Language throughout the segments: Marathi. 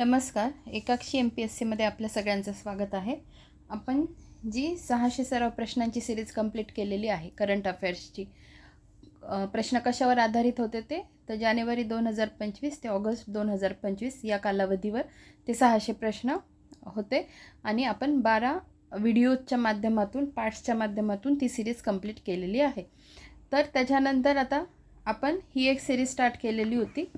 नमस्कार एकाक्षी एम पी एस सीमध्ये आपल्या सगळ्यांचं स्वागत आहे. आपण जी सहाशे सराव प्रश्नांची सिरीज कंप्लीट केलेली आहे करंट अफेअर्सची प्रश्न कशावर आधारित होते ते? तर जानेवारी दोन हजार पंचवीस ते ऑगस्ट दोन हजार पंचवीस या कालावधीवर ते सहाशे प्रश्न होते. आणि आपण बारा व्हिडिओच्या माध्यमातून पार्ट्सच्या माध्यमातून ती सिरीज कंप्लीट केलेली आहे. तर त्याच्यानंतर आता आपण ही एक सिरीज स्टार्ट केलेली होती.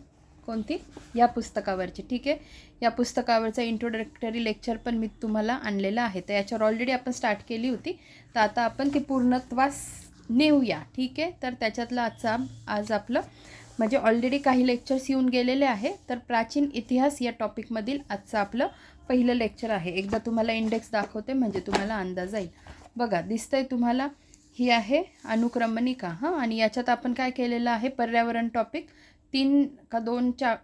कोणती? या पुस्तकावरची. ठीक आहे? या पुस्तकावरचं इंट्रोडक्टरी लेक्चर पण मी तुम्हाला आणलेलं आहे. तर याच्यावर ऑलरेडी आपण स्टार्ट केली होती. तर आता आपण ती पूर्णत्वास नेऊया. ठीक आहे? तर त्याच्यातलं आजचा आज आपलं म्हणजे ऑलरेडी काही लेक्चर्स येऊन गेलेले आहे. तर प्राचीन इतिहास या टॉपिकमधील आजचं आपलं पहिलं लेक्चर आहे. एकदा तुम्हाला इंडेक्स दाखवते म्हणजे तुम्हाला अंदाज येईल. बघा दिसतंय तुम्हाला ही आहे अनुक्रमणिका. हां? आणि याच्यात आपण काय केलेलं आहे? पर्यावरण टॉपिक तीन का दोनच्या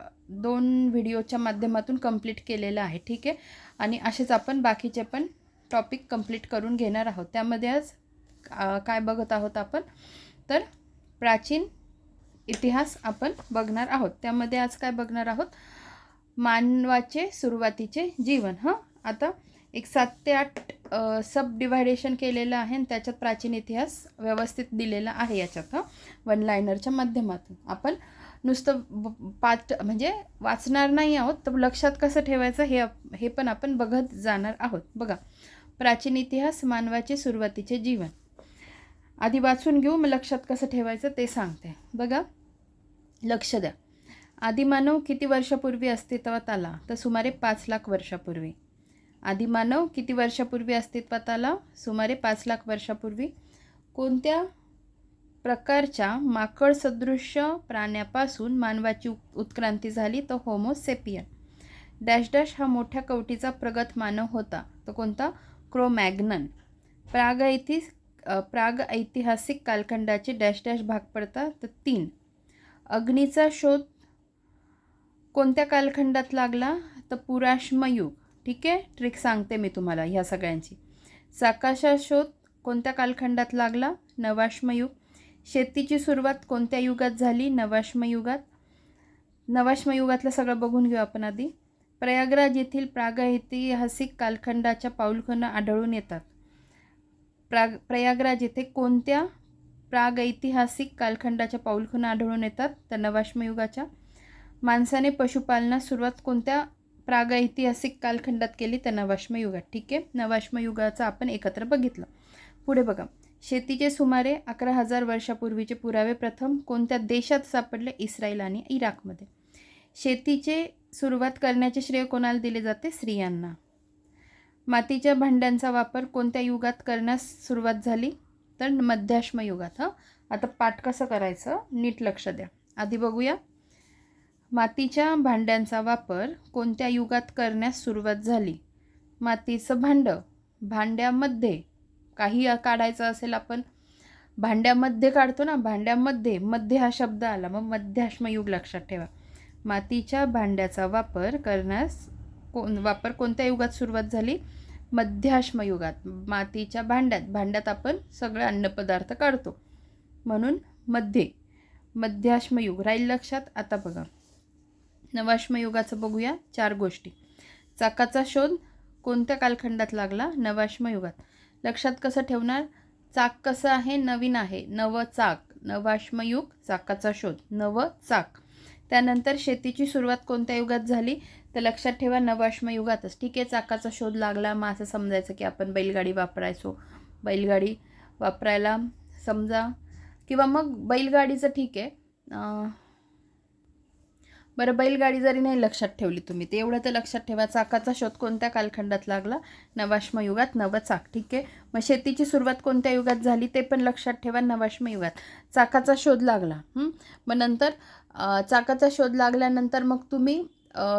दोन व्हिडिओच्या माध्यमातून कंप्लीट केलेलं आहे ठीक आहे? आणि असेच आपण बाकीचे पण टॉपिक कंप्लीट करून घेणार आहोत. त्यामध्ये आज काय बघत आहोत आपण? तर प्राचीन इतिहास आपण बघणार आहोत. त्यामध्ये आज काय बघणार आहोत? मानवाचे सुरुवातीचे जीवन हां? आता एक सात ते आठ सब डिव्हायडेशन केलेलं आहे आणि त्याच्यात प्राचीन इतिहास व्यवस्थित दिलेला आहे याच्यात हां? वन लायनरच्या माध्यमातून. आपण नुसतं ब- पाठ म्हणजे वाचणार नाही आहोत तर लक्षात कसं ठेवायचं हे हे पण आपण बघत जाणार आहोत. बघा प्राचीन इतिहास मानवाचे सुरुवातीचे जीवन. आधी वाचून घेऊ मग लक्षात कसं ठेवायचं ते सांगते. बघा लक्ष द्या. आदिमानव किती वर्षापूर्वी अस्तित्वात आला? तर सुमारे पाच लाख वर्षापूर्वी. आदिमानव किती वर्षापूर्वी अस्तित्वात आला? सुमारे पाच लाख वर्षापूर्वी. कोणत्या प्रकारच्या माकड सदृश्य प्राण्यापासून मानवाची उत्क्रांती झाली तर होमोसेपियन डॅश डॅश हा मोठ्या कवटीचा प्रगत मानव होता. तो कोणता? क्रोमॅग्नन. प्रागैति अ, प्राग ऐतिहासिक कालखंडाचे डॅश डॅश भाग पडतात तर तीन. अग्नीचा शोध कोणत्या कालखंडात लागला? तर पुराश्मयुग ठीक आहे? ट्रिक सांगते मी तुम्हाला ह्या सगळ्यांची. चाकाशा शोध कोणत्या कालखंडात लागला? नवाश्मयुग शेतीची सुरुवात कोणत्या युगात झाली? नवाश्मयुगात नवाश्मयुगातलं सगळं बघून घेऊ आपण आधी. प्रयागराज येथील प्रागैतिहासिक कालखंडाच्या पाऊलखुणा आढळून येतात. प्राग प्रयागराज येथे कोणत्या प्रागैतिहासिक कालखंडाच्या पाऊलखुणा आढळून येतात? तर नवाश्मयुगाच्या माणसाने पशुपालनास सुरुवात कोणत्या प्रागैतिहासिक कालखंडात केली? तर नवाश्मयुगात ठीक आहे? नवाश्मयुगाचं आपण एकत्र बघितलं. पुढे बघा. शेतीचे सुमारे अकरा हजार वर्षापूर्वीचे पुरावे प्रथम कोणत्या देशात सापडले? इस्रायल आणि इराकमध्ये. शेतीचे सुरुवात करण्याचे श्रेय कोणाला दिले जाते? स्त्रियांना. मातीच्या भांड्यांचा वापर कोणत्या युगात करण्यास सुरुवात झाली? तर मध्याश्म युगात हं? आता पाठ कसं करायचं? नीट लक्ष द्या. आधी बघूया. मातीच्या भांड्यांचा वापर कोणत्या युगात करण्यास सुरुवात झाली? मातीचं भांडं. भांड्यामध्ये काही काढायचं असेल आपण भांड्यामध्ये काढतो ना भांड्यामध्ये मध्य हा शब्द आला मग मध्याश्मयुग लक्षात ठेवा. मातीच्या भांड्याचा वापर करण्यास कोण वापर कोणत्या युगात सुरुवात झाली? मध्याश्मयुगात मातीच्या भांड्यात भांड्यात आपण सगळे अन्नपदार्थ काढतो. म्हणून मध्ये मध्याश्मयुग राहील लक्षात. आता बघा नवाश्मयुगाचं बघूया चार गोष्टी. चाकाचा शोध कोणत्या कालखंडात लागला? नवाश्मयुगात लक्षात कसं ठेवणार? चाक कसं आहे? नवीन आहे. नव चाक. नवाश्मयुग चाकाचा शोध. नव चाक. त्यानंतर शेतीची सुरुवात कोणत्या युगात झाली? तर लक्षात ठेवा नवाश्मयुगातच ठीक आहे चाकाचा शोध लागला. मग असं समजायचं की आपण बैलगाडी वापरायचो. बैलगाडी वापरायला समजा. किंवा मग बैलगाडीचं ठीक आहे. बरं बैलगाडी जरी नाही लक्षात ठेवली तुम्ही ते एवढं तर लक्षात ठेवा. चाकाचा शोध कोणत्या कालखंडात लागला? नवाश्म युगात नवचाक ठीक आहे? मग शेतीची सुरुवात कोणत्या युगात झाली ते पण लक्षात ठेवा नवाश्म युगात. चाकाचा शोध लागला मग नंतर चाकाचा शोध लागल्यानंतर मग तुम्ही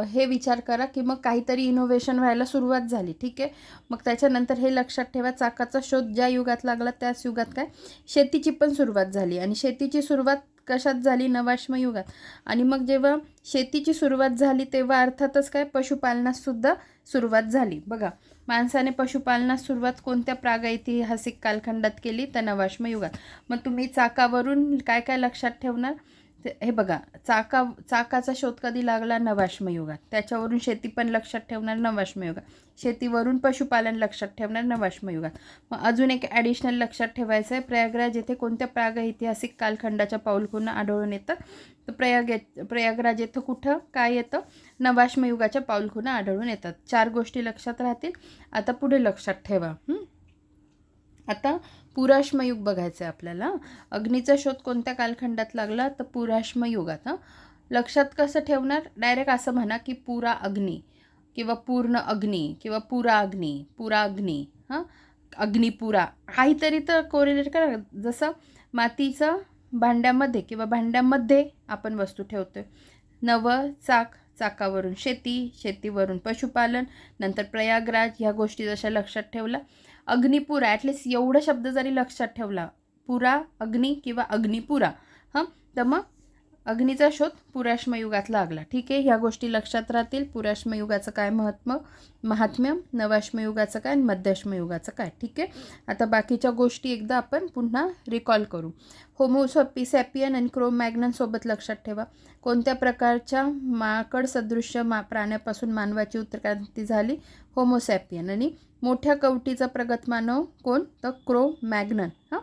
हे विचार करा की मग काहीतरी इनोव्हेशन व्हायला सुरुवात झाली ठीक आहे? मग त्याच्यानंतर हे लक्षात ठेवा चाकाचा शोध ज्या युगात लागला त्याच युगात काय? शेतीची पण सुरुवात झाली आणि शेतीची सुरुवात कशात झाली नवाश्मयुगात आणि मग जेव्हा शेतीची सुरुवात झाली तेव्हा अर्थातच काय? पशुपालनास सुद्धा सुरुवात झाली. बघा माणसाने पशुपालनास सुरुवात कोणत्या प्रागैतिहासिक कालखंडात केली? तर नवाश्मयुगात मग तुम्ही चाकावरून काय काय लक्षात ठेवणार? ते- हे बघा चाका चाकाचा शोध कधी लागला? नवाश्मयुगात. त्याच्यावरून शेती पण लक्षात ठेवणार नवाश्मयुगात. शेतीवरून पशुपालन लक्षात ठेवणार नवाश्मयुगात. मग अजून एक ॲडिशनल लक्षात ठेवायचं आहे. प्रयागराज येथे कोणत्या प्रागऐतिहासिक कालखंडाच्या पाऊलखुणा आढळून येतं? तर प्रयाग प्रयागराज येथं कुठं? काय येतं? नवाश्मयुगाच्या पाऊलखुणा आढळून येतात. चार गोष्टी लक्षात राहतील. आता पुढे लक्षात ठेवा. हं? आता पुराश्मयुग बघायचं आहे आपल्याला. अग्नीचा शोध कोणत्या कालखंडात लागला? तर पुराश्मयुग आता लक्षात कसं ठेवणार? डायरेक्ट असं म्हणा की पुरा अग्नी किंवा पूर्ण अग्नी किंवा पुरा अग्नी पुरा अग्नी हां. अग्निपुरा. काहीतरी तर कोरिलेट करा. जसं मातीचं भांड्यामध्ये किंवा भांड्यामध्ये आपण वस्तू ठेवतोय. नव चाक चाकावरून शेती शेतीवरून पशुपालन नंतर प्रयागराज ह्या गोष्टी जशा लक्षात ठेवल्या. अग्निपुरा ॲटलिस्ट एवढा शब्द जरी लक्षात ठेवला पुरा अग्नी किंवा अग्निपुरा हां? तर मग अग्नीचा शोध पुराश्मयुगात लागला. ठीक आहे ह्या गोष्टी लक्षात राहतील. पुराश्मयुगाचं काय महत्त्व? महात्म्य. नवाश्मयुगाचं काय? आणि मध्यश्मयुगाचं काय? ठीक आहे? आता बाकीच्या गोष्टी एकदा आपण पुन्हा रिकॉल करू. होमोसॉपी सॅपियन आणि क्रोमॅग्ननसोबत लक्षात ठेवा. कोणत्या प्रकारच्या माकड सदृश्य मा प्राण्यापासून मानवाची उत्क्रांती झाली? होमोसॅपियन आणि मोठ्या कवटीचा प्रगत मानव कोण? तर क्रो मॅग्नन हां?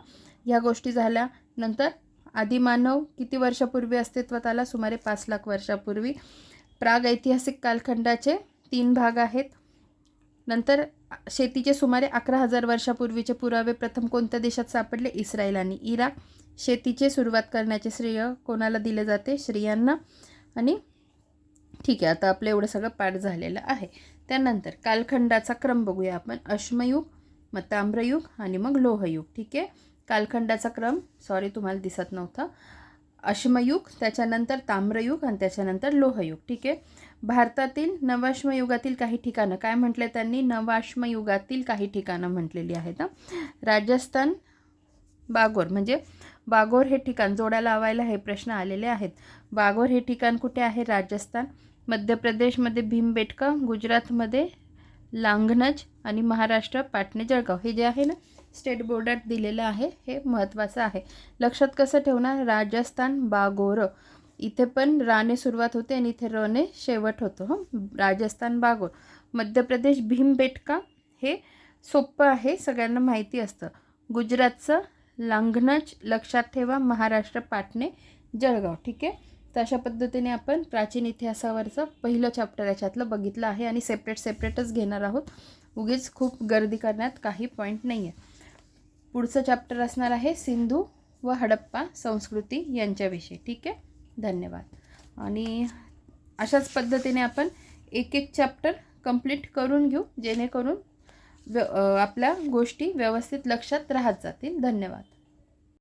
ह्या गोष्टी झाल्या. नंतर आदिमानव किती वर्षापूर्वी अस्तित्वात आला सुमारे पाच लाख वर्षापूर्वी. प्राग ऐतिहासिक कालखंडाचे तीन भाग आहेत. नंतर शेतीचे सुमारे अकरा हजार वर्षापूर्वीचे पुरावे प्रथम कोणत्या देशात सापडले? इस्रायल आणि इराक. शेतीचे सुरुवात करण्याचे श्रेय कोणाला दिले जाते? स्त्रियांना. आणि ठीक आहे आता आपलं एवढं सगळं पाठ झालेलं आहे. त्यानंतर कालखंडाचा क्रम बघूया आपण. अश्मयुग मग ताम्रयुग आणि मग लोहयुग. ठीक आहे? कालखंडाचा क्रम सॉरी तुम्हाला दिसत नव्हता. अश्मयुग त्याच्यानंतर ताम्रयुग आणि त्याच्यानंतर लोहयुग ठीक आहे? भारतातील नवाश्मयुगातील काही ठिकाणं काय म्हटले त्यांनी? नवाश्मयुगातील काही ठिकाणं म्हटलेली आहेत राजस्थान बागोर म्हणजे बागोर हे ठिकाण जोड्या लावायला हे प्रश्न आलेले आहेत. बागोर हे ठिकाण कुठे आहे? राजस्थान मध्य प्रदेशमध्ये भीमबेटका गुजरातमध्ये लांघनज आणि महाराष्ट्र पाटणे जळगाव. हे जे आहे ना स्टेट बोर्डात दिलेलं आहे. हे महत्त्वाचं आहे. लक्षात कसं ठेवणार? राजस्थान बागोर. इथे पण राने सुरुवात होते आणि इथे रने शेवट होतो. हं? राजस्थान बागोर. मध्य प्रदेश भीमबेटका हे सोपं आहे. सगळ्यांना माहिती असतं. गुजरातचं लांघनच लक्षात ठेवा. महाराष्ट्र पाटणे जळगाव. ठीक आहे? तर अशा पद्धतीने आपण प्राचीन इतिहासावरचं पहिलं चॅप्टर याच्यातलं बघितलं आहे आणि सेपरेट सेपरेटच घेणार आहोत. उगीच खूप गर्दी करण्यात काही पॉईंट नाही आहे पुढचं चॅप्टर असणार आहे सिंधू व हडप्पा संस्कृती यांच्याविषयी. ठीक आहे? धन्यवाद. आणि अशाच पद्धतीने आपण एक एक चॅप्टर कंप्लीट करून घेऊ जेणेकरून व्य आपल्या गोष्टी व्यवस्थित लक्षात राहत जातील. धन्यवाद.